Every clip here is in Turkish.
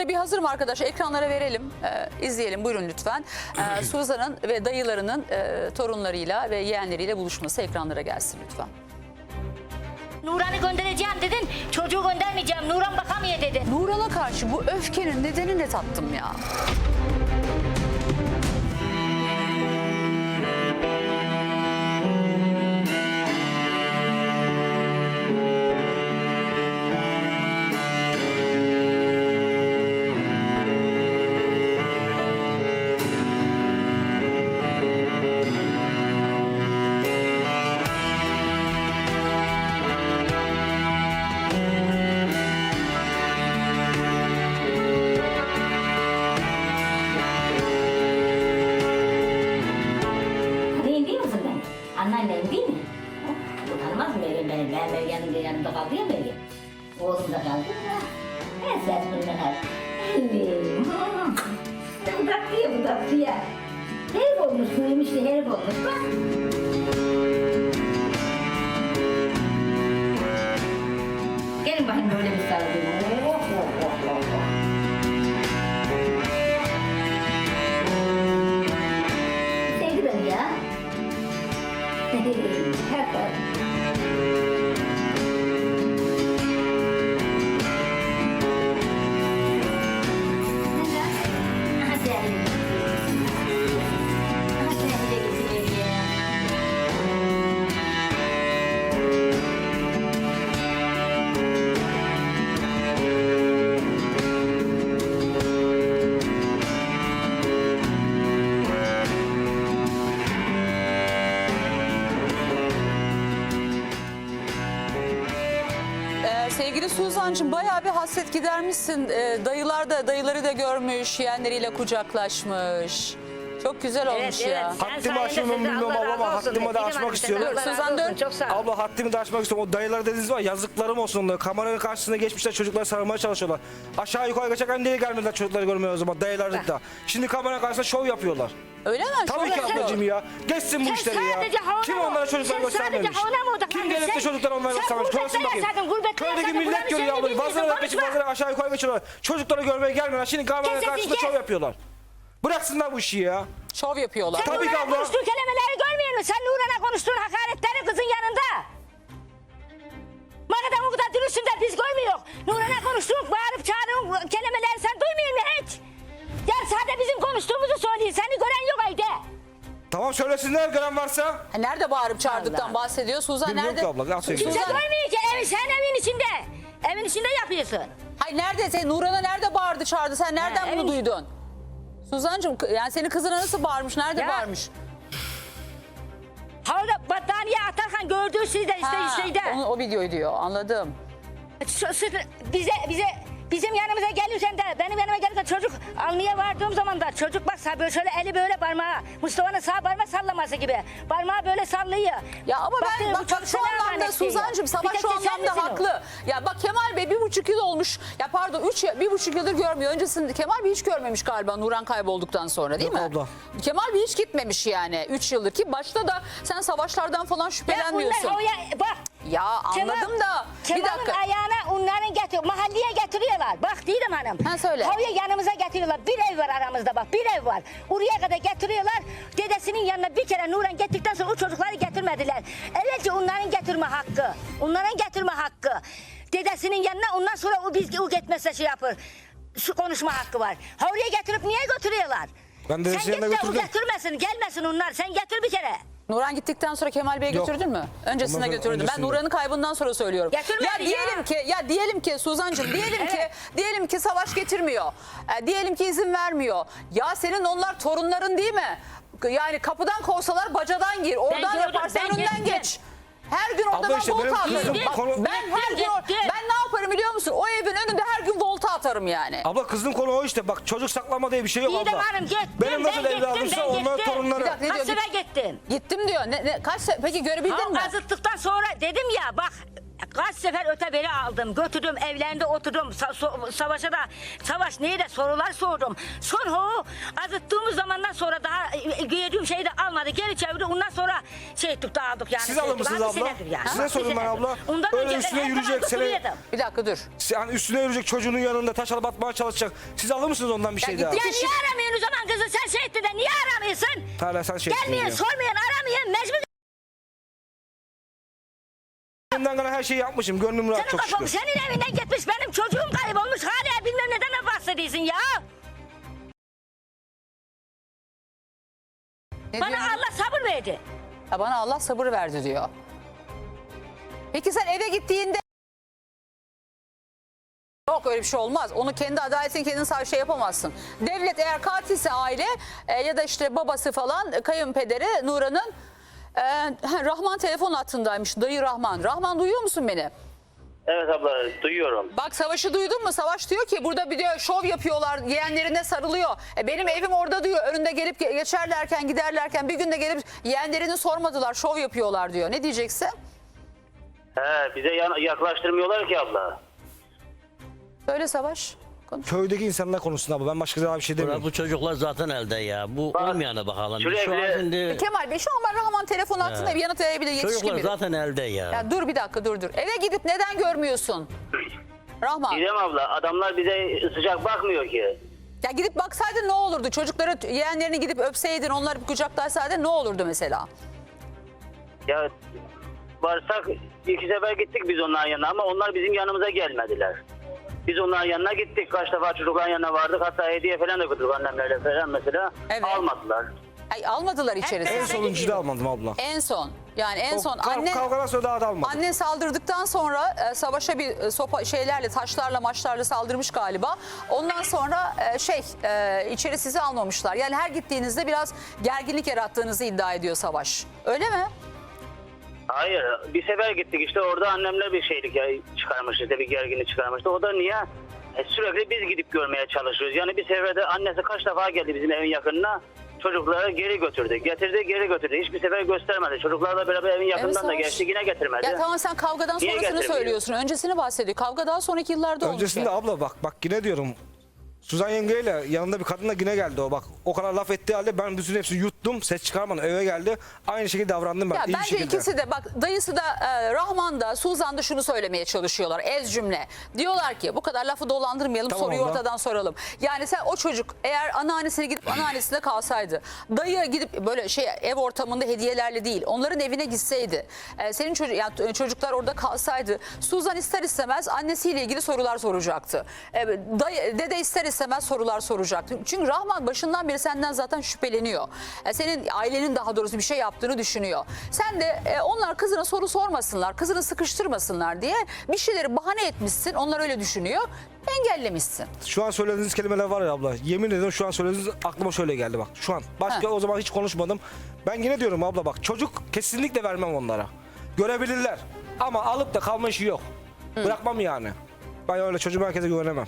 Ekranlara bir hazır mı arkadaşlar? Ekranlara verelim. Ee, izleyelim buyurun lütfen. Ee, Suzan'ın ve dayılarının e, torunlarıyla ve yeğenleriyle buluşması ekranlara gelsin lütfen. Nuran'ı göndereceğim dedin. Çocuğu göndermeyeceğim. Nuran bakamıyor dedin. Nuran'a karşı bu öfkenin nedeni ne tattım ya? Bu tatlı ya bu tatlı ya. Herif olmuş, büyümüş de herif olmuş bak. Gelin bakayım böyle bir sarılayım. Oh, oh, oh, oh, ya. Hadi. Suzan'cığım bayağı bir hasret gidermişsin. Ee, dayılar da dayıları da görmüş, yeğenleriyle kucaklaşmış. Çok güzel olmuş ya. Haddimi aşımı bilmiyorum abla ama haddimi de aşmak istiyorum. Suzan dön. Çok sağ ol. Abla haddimi de açmak istiyorum. O dayılar dediğiniz var yazıklarım olsun onlara. Kameranın karşısına geçmişler çocukları sarılmaya çalışıyorlar. Aşağı yukarı geçerken niye gelmediler çocukları görmeye o zaman dayılar da. Şimdi kamera karşısında şov yapıyorlar. Öyle mi? Tabii Şöyle ki yapıyor. ablacığım ya. Geçsin bu Sen işleri ya. sadece havana Kim onlara çocukları sen göstermemiş? sadece havana? Kim gelip de Sen- çocuklara onları sen göstermemiş? gurbette bakayım. yaşadın, gurbette Köydeki yaşadın, millet görüyor sen de abla. bilmiyorsun, Bazıları geçip konuşma. bazıları aşağı yukarı geçiyorlar. Çocukları görmeye gelmiyorlar. Şimdi kameranın karşısında gel. şov yapıyorlar. Bıraksınlar bu işi ya. Şov yapıyorlar. Tabii ki Nuran'a abla. konuştuğun kelimeleri görmüyor musun? Sen Nuran'a konuştuğun hakaretleri kızın yanında. Madem o kadar dürüstsün de biz görmüyor. Nuran'a konuştuğun bağırıp çağırdığın kelimeleri sen duymuyor musun hiç? Ya sadece bizim konuştuğumuzu söyleyin. Seni gören yok ayda. Tamam söylesinler gören varsa. Ha, Nerede bağırıp çağırdıktan Allah. bahsediyor? Suzan Bilmiyorum nerede? ki abla, söyle. Kimse Suzan, görmüyor ki. Evi, sen evin içinde. Evin içinde yapıyorsun. hayır nerede? Sen Nuran'a nerede bağırdı çağırdı? Sen nereden Ha, bunu evin- duydun? Suzancığım yani senin kızına nasıl bağırmış? Nerede Ya. bağırmış? Havada battaniye atarken gördüğü şeyde işte Ha, şeyde. onu- o videoyu diyor anladım. Şu- bize bize bizim yanımıza gelirken de benim yanıma gelirken çocuk almaya vardığım zaman da çocuk bak sağ böyle şöyle eli böyle parmağı Mustafa'nın sağ parmağı sallaması gibi parmağı böyle sallıyor. Ya ama ben Bak, bak, şu anlamda. Suzancığım Savaş şu anlamda misin o? haklı. Ya bak Kemal Bey bir buçuk yıl olmuş. Ya pardon üç, bir buçuk yıldır görmüyor. Öncesinde Kemal Bey hiç görmemiş galiba Nuran kaybolduktan sonra değil Yok mi? abla. Kemal Bey hiç gitmemiş yani üç yıldır ki başta da sen savaşlardan falan Ya bunlar şüphelenmiyorsun. havaya bak. Ya anladım da bir Kemal'in dakika. ayağına onların getir, mahalleye getiriyorlar. Bak Didem Hanım. Ha, söyle. Havaya yanımıza getiriyorlar. Bir ev var aramızda bak bir ev var. Oraya kadar getiriyorlar. Dedesinin yanına bir kere Nuran gittikten sonra o çocukları getirmediler. Evvelce onların getirme hakkı. Onların getirme hakkı. Dedesinin yanına ondan sonra o biz o gitmezse şey yapır. Şu konuşma hakkı var. Havaya getirip niye götürüyorlar? Ben dedesinin Sen yanına git de o götürdüm. getirmesin, gelmesin onlar. Sen getir bir kere. Nuran gittikten sonra Kemal Bey'i Yok. götürdün mü? Öncesinde Ondan götürdüm. Ben öncesinde. Nuran'ın kaybından sonra söylüyorum. Getirmedi ya ya. diyelim ki ya diyelim ki Suzancığım diyelim ki diyelim ki savaş getirmiyor. E, diyelim ki izin vermiyor. Ya senin onlar torunların değil mi? Yani kapıdan kovsalar bacadan gir. Oradan gördüm, yaparsan ben önünden gittim. geç. Her gün orada Abla ben işte volta atarım. Bak, konu- ben her gün Gittim. ben ne yaparım biliyor musun? O evin önünde her gün volta atarım yani. Abla kızın konu o işte. Bak çocuk saklama diye bir şey yok abla. Hanım gittim. Benim nasıl ben evladımsa onlar torunları. Bir dakika, ne Kaç diyor? sefer gittim. Gittim diyor. Ne, ne, kaç se- peki görebildin Ha, mi? kazıttıktan sonra dedim ya bak Kaç sefer öte beri aldım. Götürdüm evlerinde oturdum. Sa- so- savaşa da savaş neye de sorular sordum. Sonra o azıttığımız zamandan sonra daha e, gördüğüm şeyi de almadı. Geri çevirdi. Ondan sonra şey ettik dağıldık yani. Siz Şey alır ettik. mısınız Bir abla? yani. Size sorayım ben abla. Ondan Öyle önce üstüne yürüyecek, aldık, seni-. Bir dakika dur. Yani üstüne yürüyecek çocuğunun yanında taş alıp atmaya çalışacak. Siz alır mısınız ondan bir Ya şey gitti daha? Ya niye aramıyorsun o zaman kızı? Sen şey etti de niye aramıyorsun? Hala sen şey Gelmeyen, etmiyorsun. sormayan, aramayan mecbur. Elimden gelen her şeyi yapmışım. Gönlüm rahat Senin çok kafam şükür. senin evinden gitmiş benim çocuğum kaybolmuş hala bilmem neden bahsediyorsun ya. Ne Bana diyor? Allah sabır verdi. Ya bana Allah sabır verdi diyor. Peki sen eve gittiğinde Yok öyle bir şey olmaz. Onu kendi adaletini kendin sağ şey yapamazsın. Devlet eğer katilse aile e, ya da işte babası falan e, kayınpederi Nuran'ın e, ha, Rahman telefon hattındaymış. Dayı Rahman. Rahman duyuyor musun beni? Evet abla duyuyorum. Bak Savaş'ı duydun mu? Savaş diyor ki burada bir diyor şov yapıyorlar yeğenlerine sarılıyor. E, benim evim orada diyor önünde gelip ge- geçerlerken giderlerken bir günde gelip yeğenlerini sormadılar şov yapıyorlar diyor. Ne diyeceksin? He, bize yan- yaklaştırmıyorlar ki abla. Söyle Savaş. Konuş. Köydeki insanlar konusunda abla. Ben başka daha bir şey Ulan demiyorum. bu çocuklar zaten elde ya. Bu Bak, olmayana bakalım. Şu an sürekli- şimdi Kemal Bey şu an ben Rahman telefon hattında bir yanıt verebilir yetişkin çocuklar biri. zaten elde ya. Ya dur bir dakika dur dur. Eve gidip neden görmüyorsun? Rahman. Didem abla adamlar bize sıcak bakmıyor ki. Ya gidip baksaydın ne olurdu? Çocukları yeğenlerini gidip öpseydin onları kucaklasaydın ne olurdu mesela? Ya varsak iki sefer gittik biz onların yanına ama onlar bizim yanımıza gelmediler. Biz onların yanına gittik. Kaç defa çocukların yanına vardık. Hatta hediye falan da götürdük annemlerle falan mesela. Evet. Almadılar. Ay almadılar içerisine. En sonuncuyu da almadım abla. En son. Yani en son Kav- anne Kavgadan sonra daha da almadım. Annen saldırdıktan sonra e, savaşa bir e, sopa şeylerle taşlarla maçlarla saldırmış galiba. Ondan sonra e, şey e, içeri sizi almamışlar. Yani her gittiğinizde biraz gerginlik yarattığınızı iddia ediyor Savaş. Öyle mi? Hayır. Bir sefer gittik işte orada annemler bir şeylik ya çıkarmış işte bir gerginlik çıkarmıştı. O da niye? E, sürekli biz gidip görmeye çalışıyoruz. Yani bir seferde annesi kaç defa geldi bizim evin yakınına. Çocukları geri götürdü. Getirdi geri götürdü. Hiçbir sefer göstermedi. Çocuklarla beraber evin yakından da Savaş. geçti yine getirmedi. Ya tamam sen kavgadan Niye sonrasını getirmiyor? söylüyorsun. Öncesini bahsediyor. Kavga daha sonraki yıllarda olmuş. Öncesinde ya. abla bak bak yine diyorum. Suzan yengeyle yanında bir kadınla yine geldi o bak. O kadar laf ettiği halde ben bütün hepsini yuttum. Ses çıkarmadan eve geldi. Aynı şekilde davrandım ben. Ya iyi bir bence şekilde. ikisi de bak dayısı da e, Rahman da Suzan da şunu söylemeye çalışıyorlar ez cümle. Diyorlar ki bu kadar lafı dolandırmayalım Tamam soruyu abla. ortadan soralım. Yani sen o çocuk eğer anneannesine gidip anneannesine kalsaydı dayı gidip böyle şey ev ortamında hediyelerle değil onların evine gitseydi e, senin çocuk yani t- çocuklar orada kalsaydı Suzan ister istemez annesiyle ilgili sorular soracaktı. E, dayı, dede ister istemez sorular soracaktı. Çünkü Rahman başından beri senden zaten şüpheleniyor. E, senin ailenin daha doğrusu bir şey yaptığını düşünüyor. Sen de e, onlar kızına soru sormasınlar, kızını sıkıştırmasınlar diye bir şeyleri bahane etmişsin. Onlar öyle düşünüyor. Engellemişsin. Şu an söylediğiniz kelimeler var ya abla. Yemin ederim şu an söylediğiniz aklıma şöyle geldi bak. Şu an. Başka Ha. o zaman hiç konuşmadım. Ben yine diyorum abla bak çocuk kesinlikle vermem onlara. Görebilirler. Ama alıp da kalma işi yok. Bırakmam yani. Ben öyle çocuğumu herkese güvenemem.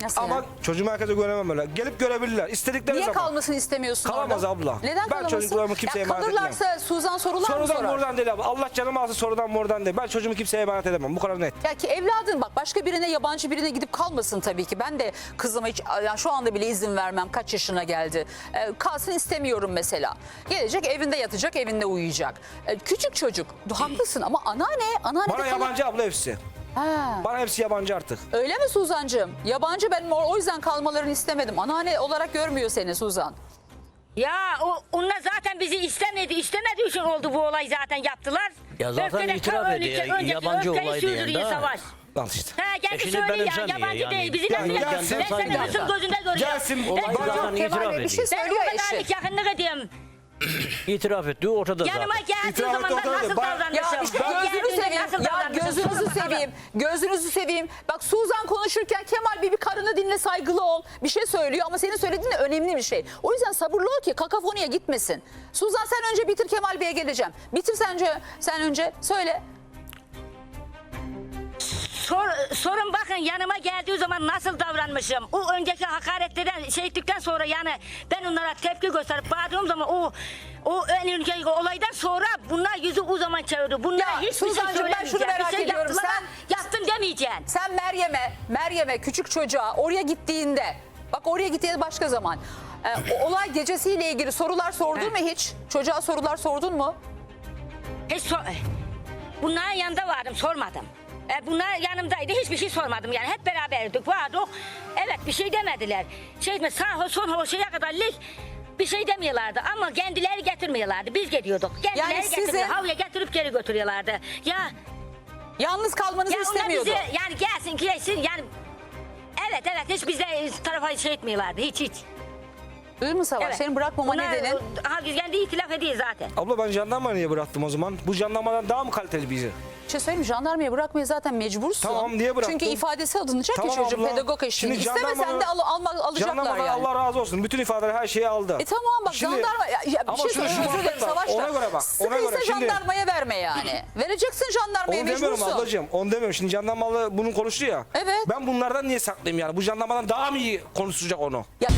Nasıl Ama yani? çocuğumu herkese güvenemem öyle. Gelip görebilirler. İstedikleri Niye zaman. kalmasını istemiyorsun Kalamaz orada? abla. Neden Ben kalamasın? çocuklarımı kimseye ya emanet kalırlarsa Suzan sorular mı Sorudan sorar? buradan değil abla. Allah canımı alsın sorudan buradan değil. Ben çocuğumu kimseye emanet edemem. Bu kadar net. Ya ki evladın bak başka birine yabancı birine gidip kalmasın tabii ki. Ben de kızıma hiç yani şu anda bile izin vermem. Kaç yaşına geldi. Ee, kalsın istemiyorum mesela. Gelecek evinde yatacak evinde uyuyacak. Ee, küçük çocuk haklısın ama anneanne anneanne Bana de kal- yabancı abla hepsi. Ha, Bana hepsi yabancı artık. öyle mi Suzancığım? Yabancı benim o o yüzden kalmalarını istemedim. Anneanne olarak görmüyor seni Suzan. Ya o, onlar zaten bizi istemedi. istemediği için oldu bu olay zaten yaptılar. Ya zaten Öfkeden itiraf ediyor, yabancı olay diye, sürdürüyor da. savaş. Al işte. Ha geldi Eşini söylüyor ya benimsemiyor yabancı yani. değil. Bizi Yani nasıl gelsin, ben seni saygı nasıl duyar. gözünde görüyorum. Gelsin, Ben olay çok- zaten itiraf şey ediyor. Ben o söylüyor kadar eşi. yakınlık ediyorum. İtiraf etti ortada Yanıma zaten. geldiği İtiraf zaman ben ortada nasıl. Bak- davranmışım? Ya işte Ben gözünü seveyim. nasıl Ya davranmışım? gözünüzü Sorun seveyim. Gözünüzü seveyim. Bak Suzan konuşurken Kemal bir, bir karını dinle saygılı ol. Bir şey söylüyor ama senin söylediğin de önemli bir şey. O yüzden sabırlı ol ki kakafoniye gitmesin. Suzan sen önce bitir Kemal Bey'e geleceğim. Bitir sence sen önce söyle. Sor, So- sorun bakın yanıma geldiği zaman nasıl davranmışım. O önceki hakaretlerden şey ettikten sonra yani ben onlara tepki gösterip bağırdığım zaman o o en önceki olaydan sonra bunlar yüzü o zaman çevirdi. Bunlar Ya, hiçbir şey Suzan'cığım, ben şunu söylemeyecek. merak bir şey ediyorum. Sen- yaptın demeyeceksin. Sen Meryem'e, Meryem'e küçük çocuğa oraya gittiğinde bak oraya gittiğinde başka zaman e, olay gecesiyle ilgili sorular sordun mu hiç? Çocuğa sorular sordun mu? Hiç sor- Bunların yanında vardım sormadım. E, bunlar yanımdaydı hiçbir şey sormadım yani hep beraberdik vardık. Evet bir şey demediler. Şey mi sağ ol son o şeye kadar lig bir şey demiyorlardı ama kendileri getirmiyorlardı. Biz geliyorduk. Kendileri Yani getiriyor. sizin- Havluya getirip geri götürüyorlardı. Ya, Yalnız kalmanızı ya onlar istemiyordu. bize yani gelsin gelsin yani Evet evet hiç bize tarafa şey etmiyorlardı hiç hiç. Duydun mu Savaş? Evet. Senin bırakmama Bunlar, nedenin Ha, kendi itilaf ediyor zaten. Abla ben jandarma niye bıraktım o zaman? Bu jandarmadan daha mı kaliteli bizi? Bir şey söyleyeyim mi? Jandarmaya bırakmaya zaten mecbursun. Tamam, niye bıraktın? Çünkü ifadesi alınacak Tamam ya çocuğun abla. pedagog eşliğinde. İstemesen de al, alma, alacaklar yani. Allah razı olsun. Bütün ifadeleri her şeyi aldı. E tamam bak Şimdi- jandarma ya, ya bir şey söyleyeyim özür dilerim. Savaş. Ona göre bak, ona göre. Şimdi- jandarmaya verme yani. Vereceksin jandarmaya Onu demiyorum mecbursun. ablacığım. Onu demiyorum. Şimdi jandarmalı bunun konuştu ya. Evet. Ben bunlardan niye saklayayım yani? Bu jandarmadan daha mı iyi konuşacak onu? Ya